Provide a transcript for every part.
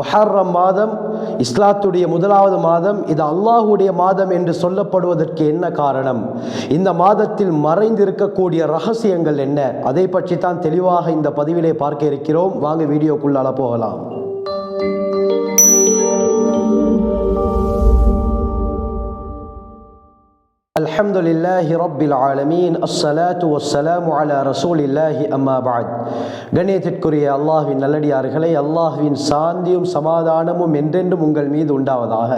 முஹர்ரம் மாதம் இஸ்லாத்துடைய முதலாவது மாதம் இது அல்லாஹுடைய மாதம் என்று சொல்லப்படுவதற்கு என்ன காரணம்? இந்த மாதத்தில் மறைந்திருக்கக்கூடிய ரகசியங்கள் என்ன? அதை பற்றி தான் தெளிவாக இந்த பதிவிலே பார்க்க இருக்கிறோம். வாங்க வீடியோக்குள்ளால போகலாம். الحمد لله رب العالمين الصلاة والسلام على رسول الله أما بعد கண்ணியத்திற்குரிய அல்லாஹ்வின் நல்லடியார்களே அல்லாஹ்வின் சாந்தியும் சமாதானமும் என்றென்றும் உங்கள் மீது உண்டாவதாக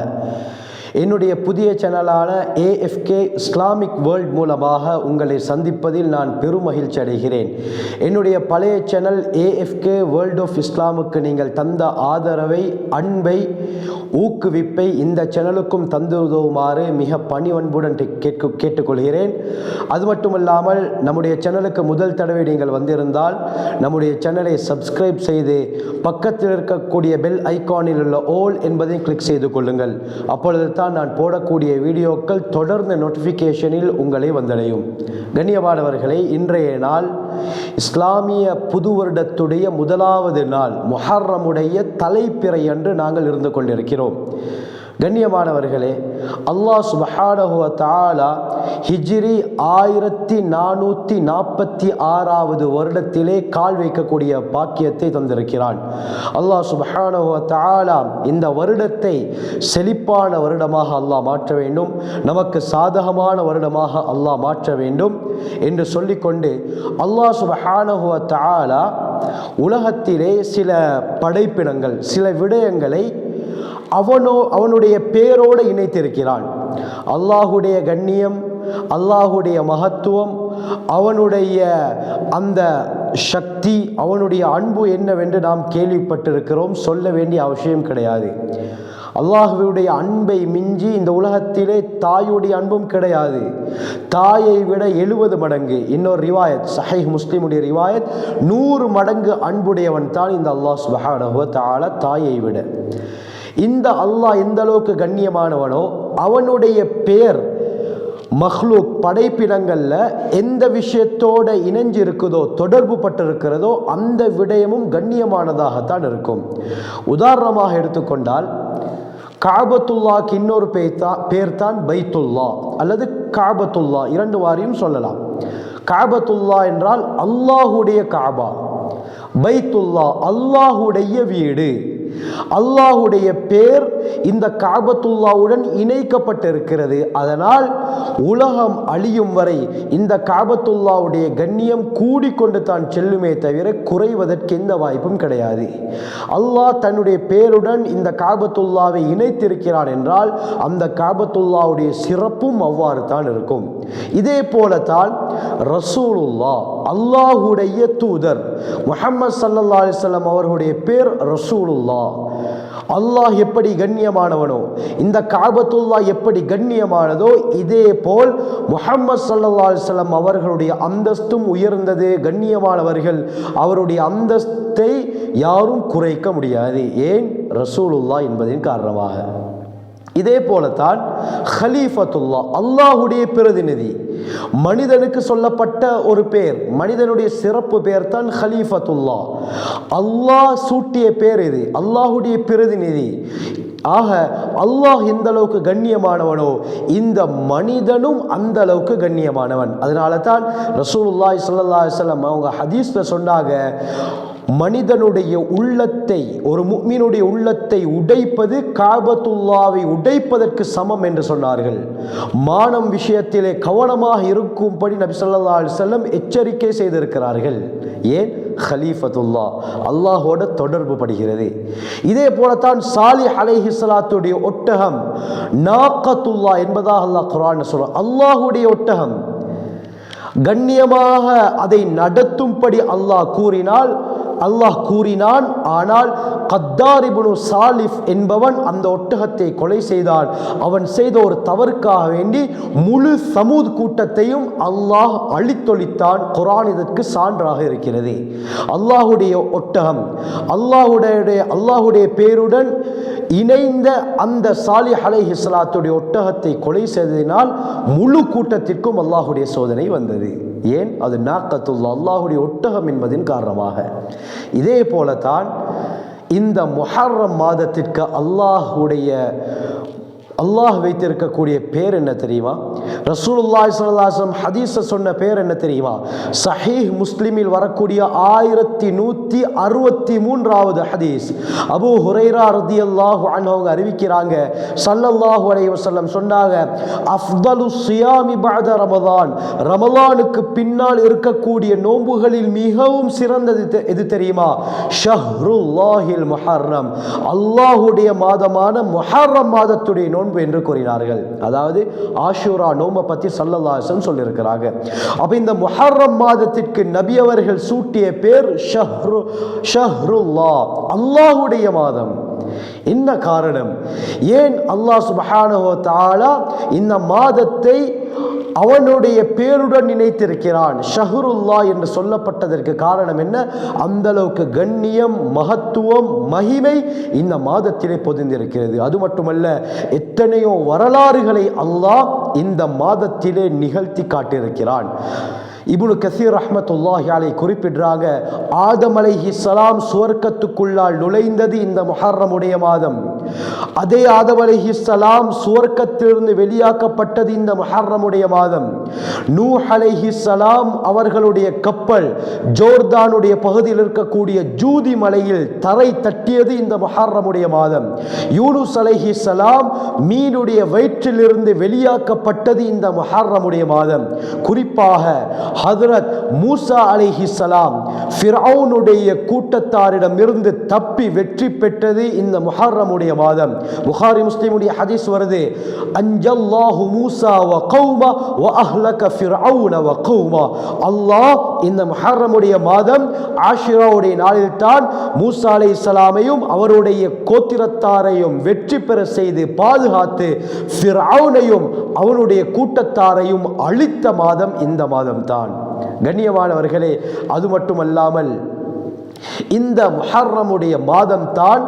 என்னுடைய புதிய சேனலான ஏஎஃப்கே இஸ்லாமிக் வேர்ல்ட் மூலமாக உங்களை சந்திப்பதில் நான் பெரும் மகிழ்ச்சி அடைகிறேன். என்னுடைய பழைய சேனல் ஏஎஃப்கே வேர்ல்ட் ஆஃப் இஸ்லாமுக்கு நீங்கள் தந்த ஆதரவை அன்பை ஊக்குவிப்பை இந்த சேனலுக்கும் தந்து உதவுமாறு மிக பணிவன்புடன் கேட்கு கேட்டுக்கொள்கிறேன். அது மட்டுமல்லாமல் நம்முடைய சேனலுக்கு முதல் தடவை நீங்கள் வந்திருந்தால் நம்முடைய சேனலை சப்ஸ்கிரைப் செய்து பக்கத்தில் இருக்கக்கூடிய பெல் ஐகானில் உள்ள ஓல் என்பதையும் கிளிக் செய்து கொள்ளுங்கள். அப்பொழுது தான் நான் போடக்கூடிய வீடியோக்கள் தொடர்ந்து நோட்டிஃபிகேஷனில் உங்களை வந்தடையும். கண்ணியமானவர்களே இன்றைய நாள் இஸ்லாமிய புது வருடத்துடைய முதலாவது நாள். முஹர்ரமுடைய தலைப்பிறை என்று நாங்கள் இருந்து கொண்டிருக்கிறோம். கண்ணியமானவர்களே அல்லாஹ் சுபஹானஹுவ தாலா ஹிஜ்ரி ஆயிரத்தி நானூற்றி நாற்பத்தி ஆறாவது வருடத்திலே கால் வைக்கக்கூடிய பாக்கியத்தை தந்திருக்கிறான். அல்லாஹ் சுபஹானஹுவ தாலா இந்த வருடத்தை செழிப்பான வருடமாக அல்லாஹ் மாற்ற வேண்டும். நமக்கு சாதகமான வருடமாக அல்லாஹ் மாற்ற வேண்டும் என்று சொல்லிக்கொண்டு அல்லாஹ் சுபஹானஹுவ தாலா உலகத்திலே சில படைப்பினங்கள் சில விடயங்களை அவனோ அவனுடைய பேரோடு இணைத்திருக்கிறான் அல்லாஹுடைய கண்ணியம் அல்லாஹுடைய மகத்துவம் அவனுடைய அந்த சக்தி அவனுடைய அன்பு என்னவென்று நாம் கேள்விப்பட்டிருக்கிறோம். சொல்ல வேண்டிய அவசியம் கிடையாது. அல்லாஹுடைய அன்பை மிஞ்சி இந்த உலகத்திலே தாயுடைய அன்பும் கிடையாது. தாயை விட எழுபது மடங்கு இன்னொரு ரிவாயத் சஹை முஸ்லீமுடைய ரிவாயத் நூறு மடங்கு அன்புடையவன் தான் இந்த அல்லாஹ் சுபஹானஹு தாயை விட. இந்த அல்லாஹ் எந்த அளவுக்கு கண்ணியமானவனோ அவனுடைய பேர் மஹ்லூக் படைப்பினங்களில் எந்த விஷயத்தோட இணைஞ்சு இருக்குதோ தொடர்பு பட்டிருக்கிறதோ அந்த விடயமும் கண்ணியமானதாகத்தான் இருக்கும். உதாரணமாக எடுத்துக்கொண்டால் காபத்துல்லாக்கு இன்னொரு பேர் தான் பேர் தான் பைத்துல்லா அல்லது காபத்துல்லா இரண்டு வாரியும் சொல்லலாம். காபத்துல்லா என்றால் அல்லாஹுடைய காபா பைத்துல்லா அல்லாஹுடைய வீடு. அல்லாஹுடைய பேர் இந்த காபத்துல்லாவுடன் இணைக்கப்பட்டிருக்கிறது. அதனால் உலகம் அழியும் வரை இந்த காபத்துல்லாவுடைய கண்ணியம் கூடிக்கொண்டு தான் செல்லுமே தவிர குறைவதற்கு எந்த வாய்ப்பும் கிடையாது. அல்லாஹ் தன்னுடைய பேருடன் இந்த காபத்துல்லாவை இணைத்திருக்கிறான் என்றால் அந்த காபத்துல்லாவுடைய சிறப்பும் அவ்வாறு தான் இருக்கும். இதே போலத்தான் ரசூலுல்லா அல்லாஹுடைய தூதர் முஹம்மது சல்லா அலிஸ்லாம் அவர்களுடைய பேர் ரசூலுல்லா அல்லாஹ் எப்படி கண்ணியமானவனோ இந்த காபத்துல்லா எப்படி கண்ணியமானதோ இதே போல் முஹம்மது சல்லா அலிஸ்லாம் அவர்களுடைய அந்தஸ்தும் உயர்ந்தது கண்ணியமானவர்கள் அவருடைய அந்தஸ்தை யாரும் குறைக்க முடியாது. ஏன்? ரசூலுல்லா என்பதின் காரணமாக. இதே போலத்தான் ஹலீஃபத்துல்லா அல்லாஹுடைய பிரதிநிதி மனிதனுக்கு சொல்லப்பட்ட ஒரு பேர் மனிதனுடைய சிறப்பு பேர் தான் ஹலீஃபத்துல்லா அல்லாஹ் சூட்டிய பேர் இது அல்லாஹுடைய பிரதிநிதி. ஆக அல்லாஹ் எந்த அளவுக்கு கண்ணியமானவனோ இந்த மனிதனும் அந்த அளவுக்கு கண்ணியமானவன். அதனால தான் ரசூலுல்லாஹி சல்லா சொல்லம் அவங்க ஹதீஸ்ல சொன்னாங்க மனிதனுடைய உள்ளத்தை ஒரு முக்மீனுடைய உள்ளத்தை உடைப்பது காபத்துல்லாவை உடைப்பதற்கு சமம் என்று சொன்னார்கள். மானம் விஷயத்திலே கவனமாக இருக்கும்படி நபி சொல்லா செல்லம் எச்சரிக்கை செய்திருக்கிறார்கள். ஏன்? ஹலீஃபத்துல்லா. அல்லாஹோட தொடர்பு படுகிறது. இதே போலத்தான் சாலி அலைஹி சலாத்துடைய ஒட்டகம் நாக்கத்துல்லா என்பதாக அல்லாஹ் குரான் சொல்றான். அல்லாஹுடைய ஒட்டகம் கண்ணியமாக அதை நடத்தும்படி அல்லாஹ் கூறினால் அல்லாஹ் கூறினான் ஆனால் கத்தாரிபுனு சாலிஃப் என்பவன் அந்த ஒட்டகத்தை கொலை செய்தான். அவன் செய்த ஒரு தவறுக்காக வேண்டி முழு சமூத் கூட்டத்தையும் அல்லாஹ் அழித்தொழித்தான். குரான் இதற்கு சான்றாக இருக்கிறது. அல்லாஹுடைய ஒட்டகம் அல்லாஹுடைய அல்லாஹுடைய பேருடன் இணைந்த அந்த சாலி அலை இஸ்லாத்துடைய ஒட்டகத்தை கொலை செய்ததினால் முழு கூட்டத்திற்கும் அல்லாஹுடைய சோதனை வந்தது. ஏன்? அது நாக்கத்துள்ள அல்லாஹுடைய ஒட்டகம் என்பதின் காரணமாக. இதே போலத்தான் இந்த மொஹர்ரம் மாதத்திற்கு அல்லாஹுடைய அல்லாஹ் வைத்திருக்கக்கூடிய பேர் என்ன தெரியுமா? ரசூலுல்லாய் ஸல்லல்லாஹு அலைஹி சொன்ன பேர் என்ன தெரியுமா? சஹீஹ் முஸ்லிமில் வரக்கூடிய ஆயிரத்தி நூற்றி அறுபத்தி மூன்றாவது ஹதீஸ். அபு ஹுரைரா ரதி அல்லாஹு அவங்க அறிவிக்கிறாங்க. சல்லல்லாஹு அலைஹி வஸல்லம் சொன்னாங்க அஃதலு சியாமி பாத ரமதான் ரமலானுக்கு பின்னால் இருக்கக்கூடிய நோன்புகளில் மிகவும் சிறந்தது எது தெரியுமா? ஷஹ்ருல்லாஹில் முஹர்ரம். அல்லாஹுடைய மாதமான முஹர்ரம் மாதத்துடைய நோன்பு என்று கூறினார்கள். அதாவது ஆஷூரா நோன்பை பற்றி சல்லல்லாசன் சொல்லியிருக்கிறாங்க. அப்போ இந்த முஹர்ரம் மாதத்திற்கு நபி அவர்கள் சூட்டிய பேர் ஷஹ்ரு ஷஹ்ருல்லா அல்லாஹுடைய மாதம். என்ன காரணம்? ஏன் அல்லாஹ் சுபஹானஹோ தாலா இந்த மாதத்தை அவனுடைய பேருடன் நினைத்திருக்கிறான் ஷஹருல்லா என்று சொல்லப்பட்டதற்கு காரணம் என்ன? அந்த அளவுக்கு கண்ணியம் மகத்துவம் மகிமை இந்த மாதத்திலே பொதிந்திருக்கிறது. அது மட்டுமல்ல எத்தனையோ வரலாறுகளை அல்லாஹ் இந்த மாதத்திலே நிகழ்த்தி காட்டியிருக்கிறான். இபுனு கசீர் ரஹ்மத்துல்லாஹி அலை குறிப்பிடுறாங்க ஆதம் இஸ்லாம் சுவர்க்கத்துக்குள்ளால் நுழைந்தது இந்த முஹர்ரமுடைய மாதம். அதே ஆதம் இஸ்லாம் சுவர்க்கத்திலிருந்து வெளியாக்கப்பட்டது இந்த முஹர்ரமுடைய மாதம். நூ அலைஹி சலாம் அவர்களுடைய கப்பல் ஜோர்தானுடைய பகுதியில் இருக்கக்கூடிய ஜூதி மலையில் தரை தட்டியது இந்த மஹாரமுடைய மாதம். யூனுஸ் அலைஹிஸ்ஸலாம் மீனுடைய வயிற்றிலிருந்து வெளியாக்கப்பட்டது இந்த மஹாரமுடைய மாதம். குறிப்பாக ஹதரத் மூசா அலைஹி சலாம் ஃபிரௌனுடைய கூட்டத்தாரிடமிருந்து தப்பி வெற்றி பெற்றது இந்த முஹர்ரமுடைய மாதம். புகாரி முஸ்லீமுடைய ஹதீஸ் வருது அஞ்சல்லாஹு மூசா வ கௌமா வ அஹ்லக அல்லாஹ் இந்த முஹர்ரமுடைய மாதம் ஆஷிராவுடைய நாளில் தான் மூசா இஸ்லாமையும் அவருடைய கோத்திரத்தாரையும் வெற்றி பெற செய்து பாதுகாத்து ஃபிரவுனையும் அவனுடைய கூட்டத்தாரையும் அழித்த மாதம் இந்த மாதம் தான் கண்ணியமானவர்களே அது மட்டுமல்லாமல் இந்த முஹர்ரமுடைய மாதம் தான்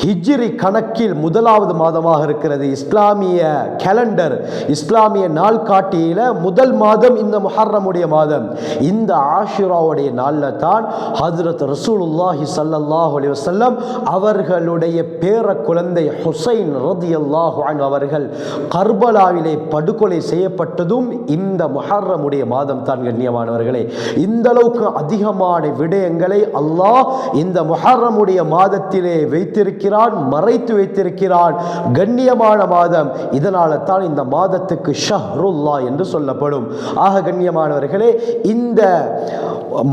ஹிஜ்ரி கணக்கில் முதலாவது மாதமாக இருக்கிறது. இஸ்லாமிய கேலண்டர் இஸ்லாமிய நாள்காட்டியில் முதல் மாதம் இந்த முஹர்ரமுடைய மாதம். இந்த ஆஷிராவுடைய நாளில் தான் ஹசரத் ரசூலுல்லாஹி சல்லாஹ் அலி வசல்லம் அவர்களுடைய பேர குழந்தை ஹுசைன் ரதியல்லாஹு அல்லாஹான் அவர்கள் கர்பலாவிலே படுகொலை செய்யப்பட்டதும் இந்த முஹர்ரமுடைய மாதம் தான் கண்ணியமானவர்களே. இந்த அளவுக்கு அதிகமான விடயங்களை அல்லாஹ் இந்த முஹர்ரமுடைய மாதத்திலே வைத்திருக்கிறான் மறைத்து வைத்திருக்கிறான். கண்ணியமான மாதம். இதனால தான் இந்த மாதத்துக்கு ஷஹ்ருல்லா என்று சொல்லப்படும். ஆக கண்ணியமானவர்களே இந்த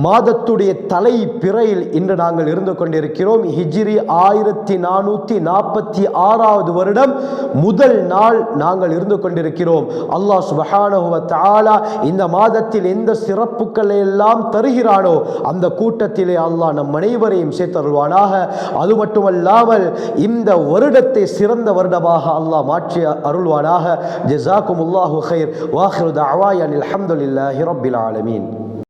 மாதத்துடைய தலை பிறையில் இன்று நாங்கள் இருந்து கொண்டிருக்கிறோம். ஹிஜ்ரி ஆயிரத்தி நானூற்றி நாற்பத்தி ஆறாவது வருடம் முதல் நாள் நாங்கள் இருந்து கொண்டிருக்கிறோம். அல்லாஹ் சுபஹானுவ தாலா இந்த மாதத்தில் எந்த சிறப்புகளை எல்லாம் தருகிறானோ அந்த கூட்டத்திலே அல்லாஹ் நம் அனைவரையும் சேர்த்தருள்வானாக. அது மட்டுமல்லாமல் இந்த வருடத்தை சிறந்த வருடமாக அல்லாஹ் மாற்றி அருள்வானாக. ஜஸாக்கும் அல்லாஹு ஹைர் வாஹிரு தஅவாயன் அல்ஹம்துலில்லாஹி ரப்பில் ஆலமீன்.